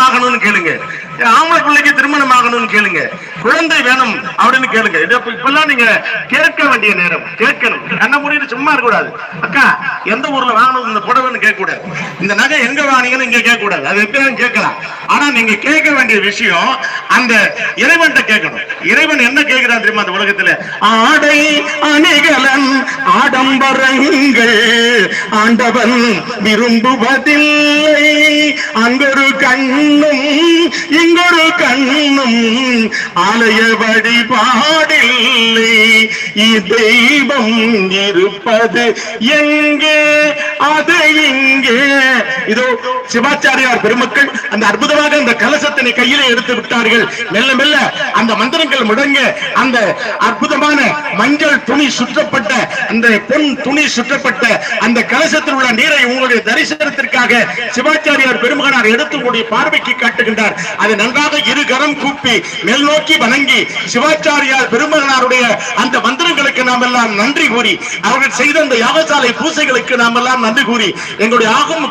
திருமணம் ஆகணும்னு கேளுங்க. ஆம்பளை பிள்ளைக்கு திருமணம் ஆகணும்னு கேளுங்க. குழந்தை வேணும் அப்படின்னு கேளுங்க. இப்பெல்லாம் நீங்க கேட்க வேண்டிய நேரம். கேட்கணும். கண்ண முடியும் சும்மா இருக்க கூடாது அக்கா எந்த ஊர்ல வாங்கணும்? இந்த புடவைன்னு கேட்க கூடாது இந்த நகை எங்க வாங்கினு இங்க கேட்க கூடாது அது எப்படியும் கேட்கலாம். ஆனா நீங்க கேட்க வேண்டிய விஷயம் அந்த இறைவன்கிட்ட கேட்கணும். இறைவன் என்ன கேட்கிறான் தெரியுமா அந்த உலகத்துல? ஆடை அணிகலன் ஆடம்பரங்கள். ஆண்டவன் விரும்புவதில்லை. அங்கொரு கண்ணும் இங்கொரு கண்ணும் ஆலய வழிபாடில்லை. தெய்வம் இருப்பது எங்கே? அது இங்கே. இதோ சிவாச்சாரியார் பெருமக்கள் அந்த அற்புதமாக அந்த கலசத்தினை கையிலே எடுத்து விட்டார்கள். மெல்ல மெல்ல அந்த மந்திரங்கள் முடங்க அந்த அற்புதமான மஞ்சள் துணி சுற்றப்பட்ட அந்த பொன் துணி சுற்றப்பட்ட அந்த கலசத்தில் உள்ள நீரை உங்களுடைய தரிசனத்திற்காக சிவாச்சாரியார் பெருமகனார் எடுத்து உங்களுடைய பார்வைக்கு காட்டுகின்றார். அதை நன்றாக இரு கரம் கூப்பி மேல் நோக்கி வணங்கி சிவாச்சாரியார் பெருமகனாருடைய அந்த மந்திரங்களுக்கு நாம் எல்லாம் நன்றி கூறி அவர்கள் செய்த அந்த யாகசாலை பூசைகளுக்கு நாம் எல்லாம் நன்றி கூறி எங்களுடைய ஆகும்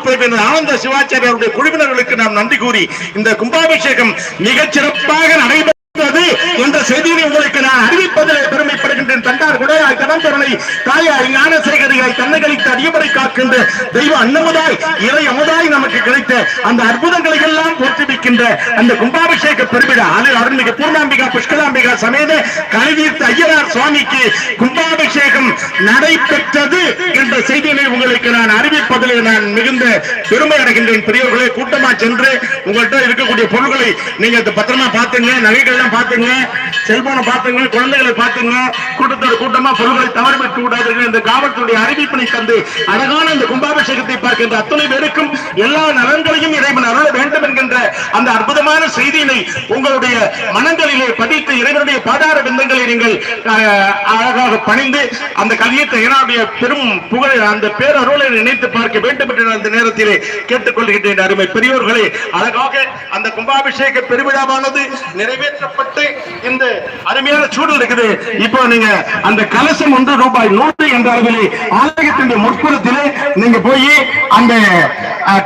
ஆனந்த சிவாச்சாரியாருடைய குழுவினர்களுக்கு நாம் நன்றி கூறி இந்த கும்பாபிஷேகம் மிகச் சிறப்பாக நடைபெற்றது என்ற செய்தியை உங்களுக்கு நான் அறிவிப்பதிலே தண்டார் குடையாய் தாயாய் அடியவரை காக்கின்ற தெய்வ இறை அமுதாய் நமக்கு கிடைத்த அந்த அற்புதங்களை எல்லாம் அந்த கும்பாபிஷேக அருள்மிகு பூர்ணாம்பிகா புஷ்கலாம்பிகா சமேத ஐயனார் சுவாமிக்கு கும்பாபிஷேகம் நடைபெற்றது என்ற செய்தியை உங்களுக்கு நான் அறிவிப்பதில் நான் மிகுந்த பெருமை அடைகின்றேன். பெரியவர்களே கூட்டமா சென்று உங்கள்கிட்ட இருக்கக்கூடிய பொருட்களை நீங்க பத்திரமா பாத்துங்க நகைகள் எல்லாம் பாத்துங்க செல்போனை பாத்துங்க குழந்தைகளை பாத்துங்க கூட்டத்தோட கூட்டமா பொருள்களை தவறு விட்டு விடாதீர்கள் இந்த காவல்துறை அறிவிப்பினை தந்து அழகான இந்த கும்பாபிஷேகத்தை பார்க்கின்ற அத்தனை பேருக்கும் எல்லா நலன்களையும் இறைவன் அருள வேண்டும் என்கின்ற அந்த அற்புதமான செய்தியினை உங்களுடைய மனங்களிலே பதித்து இறைவனுடைய பாதார பிந்தங்களை நீங்கள் அழகாக பணிந்து அந்த கல்வியத்தை ஏனாவுடைய பெரும் புகழ் அந்த பேரருளை நினைத்து பார்க்க வேண்டும் என்று அந்த நேரத்திலே கேட்டுக்கொள்கின்றேன் அருமை பெரியோர்களே. அழகாக அந்த கும்பாபிஷேக பெருவிழாவானது நிறைவேற்றப்பட்டு இந்த அருமையான சூழல் இருக்குது. இப்போ நீங்க அந்த கலசம் ஒன்று ரூபாய் நூறு என்ற அளவிலே ஆலயத்தின் முற்புறத்திலே நீங்க போய் அந்த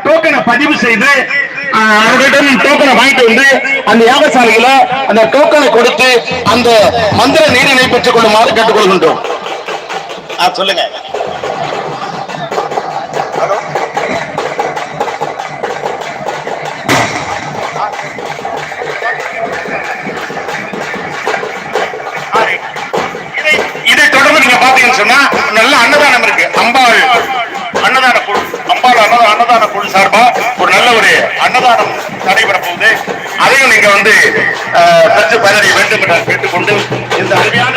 டோக்கனை பதிவு செய்து அவர்களிடம் டோக்கனை வாங்கிட்டு வந்து அந்த யாகசாலையில அந்த டோக்கனை கொடுத்து அந்த மந்திர நீரினை பெற்றுக் கொள்ளுமாறு கேட்டுக்கொள்கின்றோம் சொல்லுங்க. இதை- தொடர்ந்து நீங்க பாத்தீங்கன்னு சொன்னா நல்ல அன்னதானம் இருக்கு. அம்பாள் அன்னதான குழு அம்பாள் அன்னதான குழு சார்பா? அதையும் நீங்க வந்து அஹ், பெற்று பயனடைய வேண்டும் என்று கேட்டுக்கொண்டு இந்த அருமையான